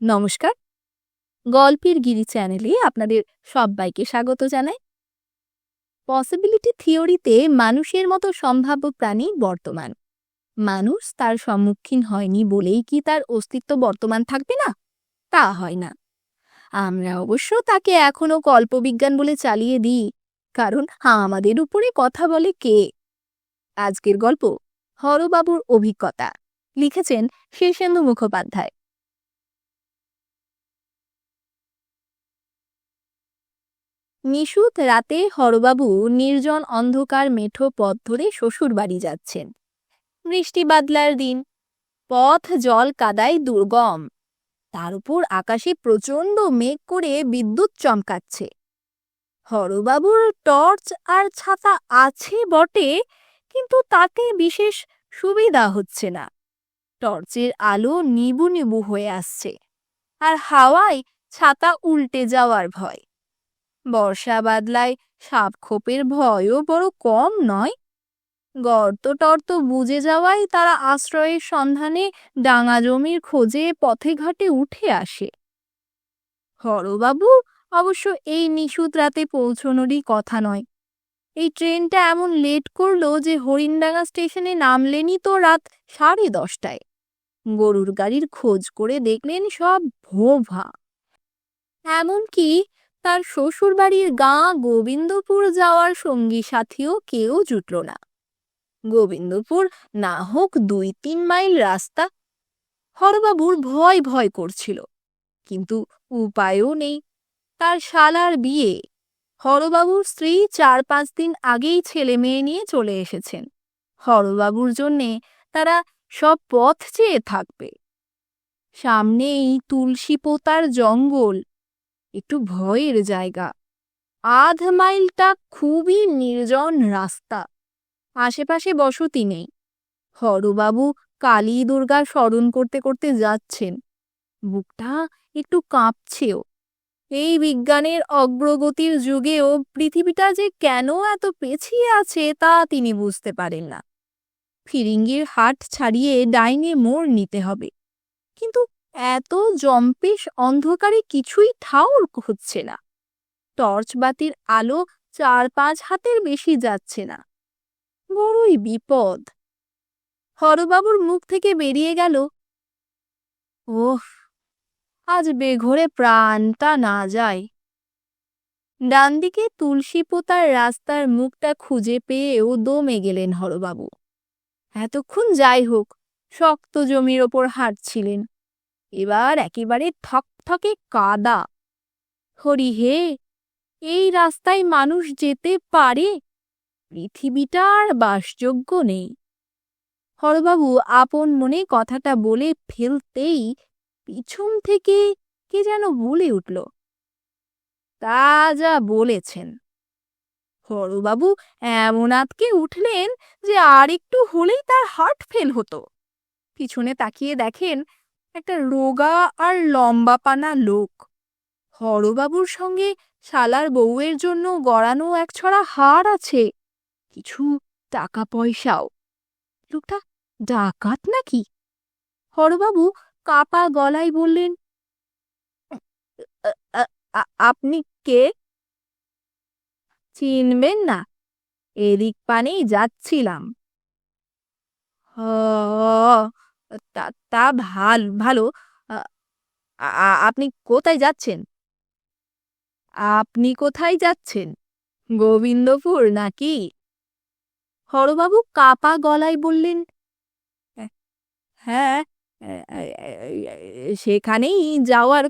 নমস্কার। গল্পের গিরি চ্যানেলে আপনাদের সবাইকে স্বাগত জানাই। পসিবিলিটি থিওরিতে মানুষের মতো সম্ভাব্য প্রাণী বর্তমান। মানুষ তার সম্মুখীন হয়নি বলেই কি তার অস্তিত্ব বর্তমান থাকবে না? তা হয় না। আমরা অবশ্য তাকে এখনও কল্পবিজ্ঞান বলে চালিয়ে দিই, কারণ আমাদের উপরে কথা বলে কে? আজকের গল্প হরবাবুর অভিজ্ঞতা। লিখেছেন শীর্ষেন্দু মুখোপাধ্যায়। নিশুত রাতে হরবাবু নির্জন অন্ধকার মেঠো পথ ধরে শ্বশুর বাড়ি যাচ্ছেন। বৃষ্টি বাদলার দিন, পথ জল কাদায় দুর্গম। তার উপর আকাশে প্রচণ্ড মেঘ করে বিদ্যুৎ চমকাচ্ছে। হরবাবুর টর্চ আর ছাতা আছে বটে, কিন্তু তাতে বিশেষ সুবিধা হচ্ছে না। টর্চের আলো নিবু নিবু হয়ে আসছে, আর হাওয়ায় ছাতা উল্টে যাওয়ার ভয়। বর্ষা বাদলায় সাপ খোপের ভয়ও বড় কম নয়। গর্ত টর্ত বুঝে যাওয়ায় তারা আশ্রয়ের সন্ধানে ডাঙা জমির খোঁজে পথে ঘাটে উঠে আসে। হরবাবু, অবশ্য এই নিশুত রাতে পৌঁছনোরই কথা নয়। এই ট্রেনটা এমন লেট করল যে হরিণডাঙ্গা স্টেশনে নামলেনই তো রাত সাড়ে দশটায়। গরুর গাড়ির খোঁজ করে দেখলেন সব ভোভা। এমনকি তার শ্বশুরবাড়ির গাঁ গোবিন্দপুর যাওয়ার সঙ্গী সাথীও কেউ জুটল না। গোবিন্দপুর না হোক দুই তিন মাইল রাস্তা, হরবাবুর ভয় ভয় করছিল, কিন্তু উপায়ও নেই। তার শালার বিয়ে, হরবাবুর স্ত্রী চার পাঁচ দিন আগেই ছেলে মেয়ে নিয়ে চলে এসেছেন। হরবাবুর জন্যে তারা সব পথ চেয়ে থাকবে। সামনেই তুলসী পোতার জঙ্গল একটু ভয়ের জায়গা। আধ মাইলটা খুবই নির্জন রাস্তা। আশেপাশে বসতি নেই। হরবাবু কালী দুর্গা স্মরণ করতে করতে যাচ্ছেন। বুকটা একটু কাঁপছেও। এই বিজ্ঞানের অগ্রগতির যুগেও পৃথিবীটা যে কেন এত পেছিয়ে আছে তা তিনি বুঝতে পারেন না। ফিরিঙ্গির হাট ছাড়িয়ে ডাইনে মোড় নিতে হবে। কিন্তু এত জম্পেশ অন্ধকারে কিছুই ঠাউর হচ্ছে না। টর্চ বাতির আলো চার পাঁচ হাতের বেশি যাচ্ছে না। বড়ই বিপদ। হরবাবুর মুখ থেকে বেরিয়ে গেল, ওহ, আজ বেঘরে প্রাণটা না যায়। ডান দিকে তুলসী পোতার রাস্তার মুখটা খুঁজে পেয়েও দমে গেলেন হরবাবু। এতক্ষণ যাই হোক, শক্ত জমির ওপর হাঁটছিলেন। এবার একেবারে থকথকে কাদা। হরি হে, এই রাস্তায় মানুষ যেতে পারে? পৃথিবীটা আর বাসযোগ্য নেই। হরবাবু আপন মনে কথাটা বলে ফেলতেই পিছন থেকে কে যেন বলে উঠল, তা যা বলেছেন। হরবাবু এমন আতকে উঠলেন যে আর একটু হলেই তার হার্ট ফেল হতো। পিছনে তাকিয়ে দেখেন একটা রোগা আর লম্বা পানা লোক। হরবাবুর সঙ্গে শালার বউয়ের জন্য গড়ানো এক ছড়া হার আছে। কিছু টাকা পয়সাও লোকটা ডাকাত নাকি? হরবাবু কাপা গলায় বললেন আপনি কে? চিনবেন না। এদিক পানেই যাচ্ছিলাম। তা তা ভালো, ভালো। আপনি কোথায় যাচ্ছেন? আপনি কোথায় যাচ্ছেন? গোবিন্দপুর নাকি? হরবাবু কাপা গলায় বললেন হ্যাঁ সেখানেই যাওয়ার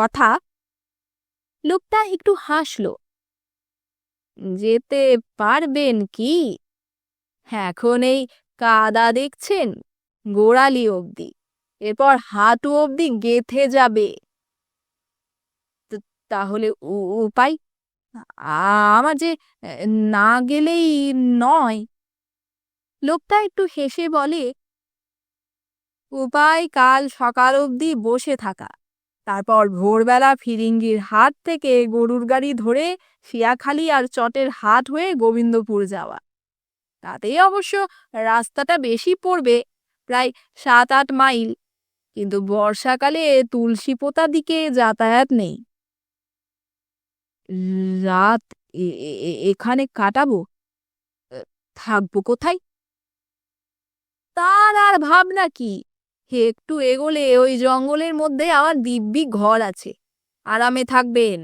কথা। লোকটা একটু হাসল, যেতে পারবেন কি? এখন এই কাদা দেখছেন? গোড়ালি অবধি। এরপর হাঁটু অবধি গেথে যাবে। তাহলে উপায়? আমার যে, না গেলেই নয়। লোকটা একটু হেসে বলে, উপায় কাল সকাল অবধি বসে থাকা। তারপর ভোরবেলা ফিরিঙ্গির হাট থেকে গরুর গাড়ি ধরে শিয়াখালি আর চটের হাট হয়ে গোবিন্দপুর যাওয়া। তাতেই অবশ্য রাস্তাটা বেশি পড়বে। প্রায় সাত আট মাইল। কিন্তু বর্ষাকালে তুলসী পোতা দিকে যাতায়াত নেই। রাত এখানে কাটাবো? থাকব কোথায়? তার আর ভাবনা কি? একটু এগোলে ওই জঙ্গলের মধ্যে আমার দিব্যি ঘর আছে। আরামে থাকবেন।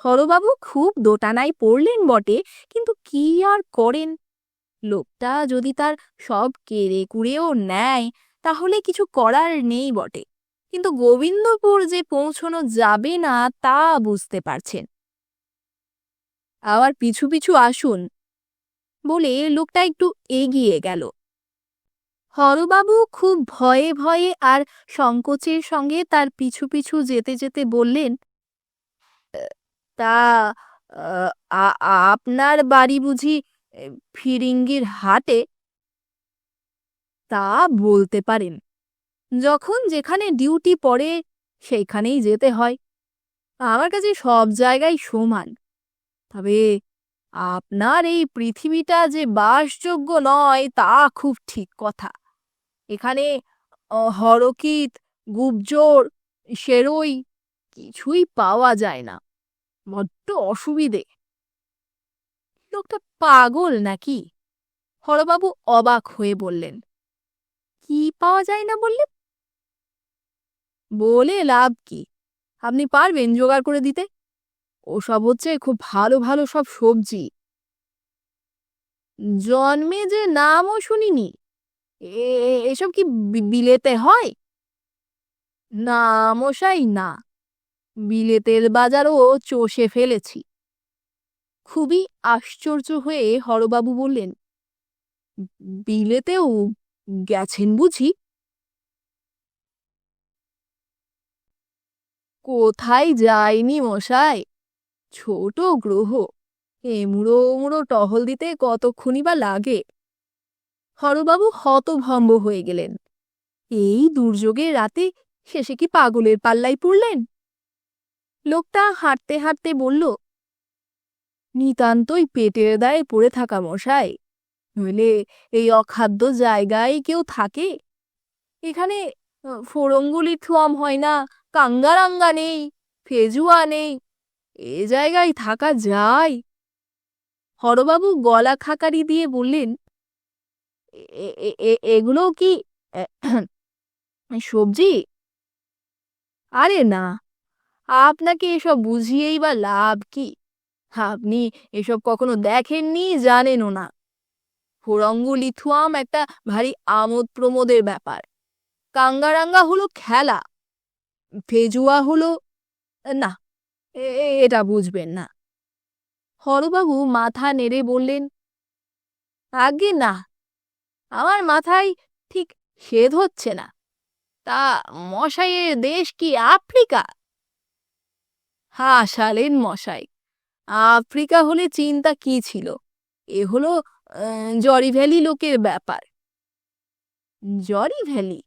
হরবাবু খুব দোটানায় পড়লেন বটে, কিন্তু কি আর করেন? লোকটা যদি তার সব কেড়ে কুড়েও নেয়, তাহলে কিছু করার নেই বটে। কিন্তু গোবিন্দপুর যে পৌঁছনো যাবে না, তা বুঝতে পারছেন। আবার পিছু পিছু আসুন বলে লোকটা একটু এগিয়ে গেল। হরবাবু খুব ভয়ে ভয়ে আর সংকোচের সঙ্গে তার পিছু পিছু যেতে যেতে বললেন, তা আপনার বাড়ি বুঝি ফিরিঙ্গির হাটে তা বলতে পারেন। যখন যেখানে ডিউটি পড়ে, সেইখানেই যেতে হয়। আমার কাছে সব জায়গায় সমান। তবে আপনার এই পৃথিবীটা যে বাসযোগ্য নয়, তা খুব ঠিক কথা। এখানে হরকিত গুবজোর সেরই কিছুই পাওয়া যায় না। বড্ড অসুবিধে। লোকটা পাগল নাকি? হরবাবু অবাক হয়ে বললেন, কি পাওয়া যায় না বললে? বলে লাভ কি? আপনি পারবেন জোগাড় করে দিতে। ওসব হচ্ছে খুব ভালো ভালো সব সবজি। জন্মে যে নামও শুনিনি এসব কি বিলেতে হয়? না মশাই, না। বিলেতের বাজারও চষে ফেলেছি। খুবই আশ্চর্য হয়ে হরবাবু বললেন, বিলেতেও গেছেন বুঝি? কোথায় যায়নি মশাই? ছোট গ্রহ এমুড়ো মুড়ো টহল দিতে কতক্ষণই বা লাগে? হরবাবু হতভম্ব হয়ে গেলেন, এই দুর্যোগের রাতে শেষে কি পাগলের পাল্লায় পড়লেন? লোকটা হাঁটতে হাঁটতে বলল নিতান্তই পেটের দায়ে পড়ে থাকা মশাই। নইলে এই অখাদ্য জায়গায় কেউ থাকে? এখানে আহ, ফোড়ঙ্গুলি থুয়াম হয় না কাঙ্গারাঙ্গা নেই ফেজুয়া নেই এ জায়গায় থাকা যায়? হরবাবু গলা খাকারি দিয়ে বললেন "এ- এ- এ- এগুলো কি সবজি? আরে না আপনাকে এসব বুঝিয়েই বা লাভ কি? আপনি এসব কখনো দেখেননি? জানেনও না। হুরঙ্গু লিথুয়াম একটা ভারী আমোদ প্রমোদের ব্যাপার। কাঙ্গারাঙ্গা হলো খেলা। ফেজুয়া হলো, না এটা বুঝবেন না। হরবাবু মাথা নেড়ে বললেন, আগে না, আমার মাথায় ঠিক সেদ হচ্ছে না। তা মশাইয়ের দেশ কি আফ্রিকা? হা হাসালেন মশাই আফ্রিকা হলে চিন্তা কি ছিল? এ হলো জরি ভ্যালি লোকের ব্যাপার। জরি ভ্যালি?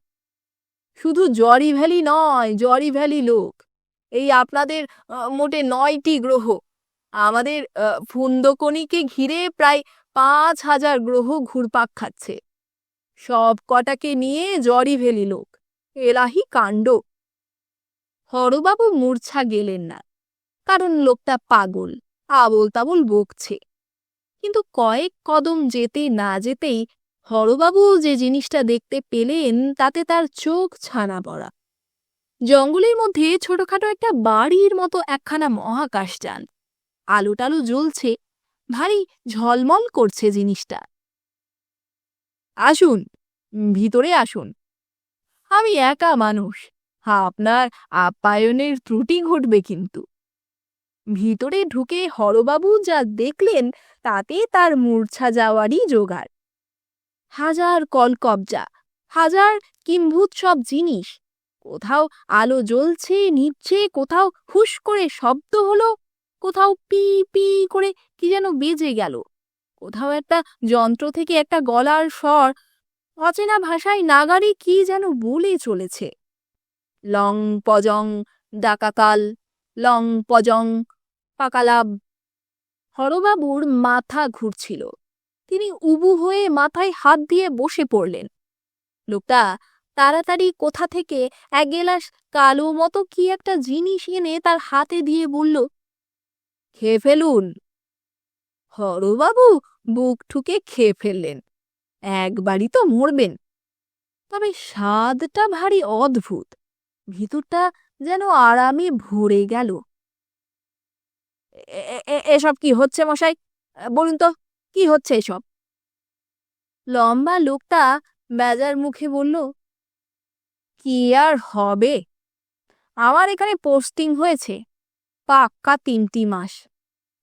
শুধু জরি ভ্যালি নয় জরি ভ্যালি লোক। এই আপনাদের মোটে নয়টি গ্রহ। আমাদের আহ, ফুন্দকণিকে ঘিরে প্রায় পাঁচ হাজার গ্রহ ঘুরপাক খাচ্ছে। সব কটাকে নিয়ে জরি ভ্যালি লোক। এলাহি কাণ্ড। হরবাবু মূর্ছা গেলেন না কারণ লোকটা পাগল। আবল তাবল বকছে। কিন্তু কয়েক কদম যেতে না যেতেই হরবাবু যে জিনিসটা দেখতে পেলেন, তাতে তার চোখ ছানা পড়া। জঙ্গলের মধ্যে ছোটখাটো একটা বাড়ির মতো একখানা মহাকাশযান আলো টালো জ্বলছে, ভারী ঝলমল করছে জিনিসটা। আসুন, ভিতরে আসুন। আমি একা মানুষ, আপনার আপ্যায়নের ত্রুটি ঘটবে কিন্তু। ভিতরে ঢুকে হরবাবু যা দেখলেন, তাতে তার মূর্ছা যাওয়ারই জোগাড়। হাজার কলকবজা, হাজার কিম্ভূত সব জিনিস, কোথাও আলো জ্বলছে, নিচ্ছে, কোথাও হুস করে শব্দ হলো, কোথাও পি পি করে কি যেন বেজে গেল, কোথাও একটা যন্ত্র থেকে একটা গলার স্বর, অচেনা ভাষায় নাগারে কি যেন বলে চলেছে। Long পজং ডাকাকাল long পজং পাকালাব। হরবাবুর মাথা ঘুরছিল। তিনি উবু হয়ে মাথায় হাত দিয়ে বসে পড়লেন। লোকটা, তাড়াতাড়ি কোথা থেকে এক গেলাস কালো মতো কি একটা জিনিস এনে তার হাতে দিয়ে বলল, খেয়ে ফেলুন। হরবাবু বুক ঠুকে খেয়ে ফেললেন। একবারই তো মরবেন। তবে স্বাদটা ভারী অদ্ভুত। ভিতরটা যেন আরামে ভরে গেল। এসব কি হচ্ছে মশাই? বলুন তো, কি হচ্ছে এসব? লম্বা লোকটা বেজার মুখে বলল, কি আর হবে? আমার এখানে পোস্টিং হয়েছে, পাক্কা তিনটি মাস।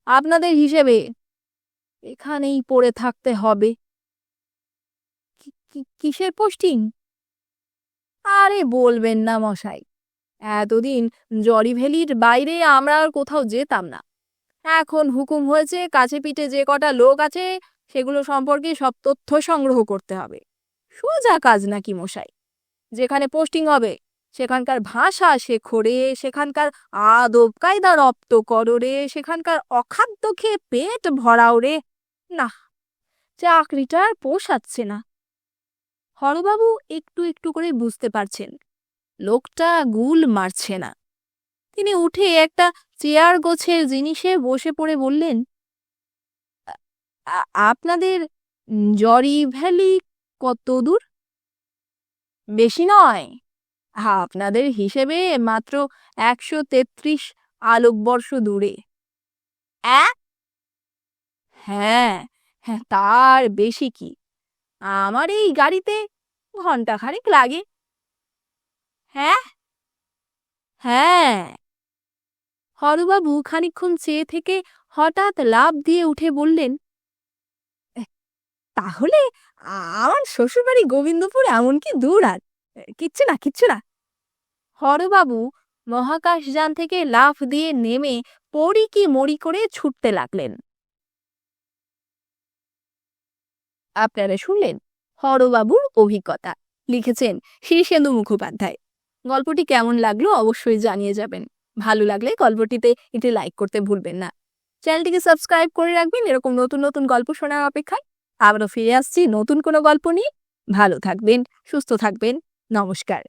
আপনাদের হিসেবে এখানেই পড়ে থাকতে হবে। কিসের পোস্টিং? আরে বলবেন না মশাই এতদিন জরি ভ্যালির বাইরে আমরা আর কোথাও যেতাম না। এখন হুকুম হয়েছে কাছে পিঠে যে কটা লোক আছে সেগুলো সম্পর্কে সব তথ্য সংগ্রহ করতে হবে। সোজা কাজ নাকি মশাই? যেখানে পোস্টিং হবে, সেখানকার ভাষা শেখো রে সেখানকার আদব কায়দা রপ্ত করো রে সেখানকার অখাদ্য খেয়ে পেট ভরাও রে। না, চাকরিটা আর পোষাচ্ছে না। হরবাবু একটু একটু করে বুঝতে পারছেন। লোকটা গুল মারছে না। তিনি উঠে একটা চেয়ার গোছের জিনিসে বসে পড়ে বললেন, "আ- আ- আপনাদের জরি ভ্যালি কত দূর? বেশি নয়। আপনাদের হিসেবে মাত্র একশো তেত্রিশ আলোকবর্ষ দূরে? হ্যাঁ হ্যাঁ তার বেশি কি? আমার এই গাড়িতে ঘণ্টা খানেক লাগে। হ্যাঁ? হ্যাঁ। হরবাবু খানিকক্ষণ চেয়ে থেকে হঠাৎ লাফ দিয়ে উঠে বললেন তাহলে আমার শ্বশুরবাড়ি গোবিন্দপুর এমন কি দূর আর? কিচ্ছু না কিচ্ছু না। হরবাবু মহাকাশযান থেকে লাফ দিয়ে নেমে পড়ি কি মরি করে ছুটতে লাগলেন। আপনারা শুনলেন হরবাবুর অভিজ্ঞতা। লিখেছেন শীর্ষেন্দু মুখোপাধ্যায়। গল্পটি কেমন লাগল অবশ্যই জানিয়ে যাবেন। ভালো লাগলে গল্পটিতে এটি লাইক করতে ভুলবেন না। চ্যানেলটিকে সাবস্ক্রাইব করে রাখবেন। এরকম নতুন নতুন গল্প শোনার অপেক্ষায় আবারও ফিরে আসছি নতুন কোনো গল্প নিয়ে। ভালো থাকবেন, সুস্থ থাকবেন। নমস্কার।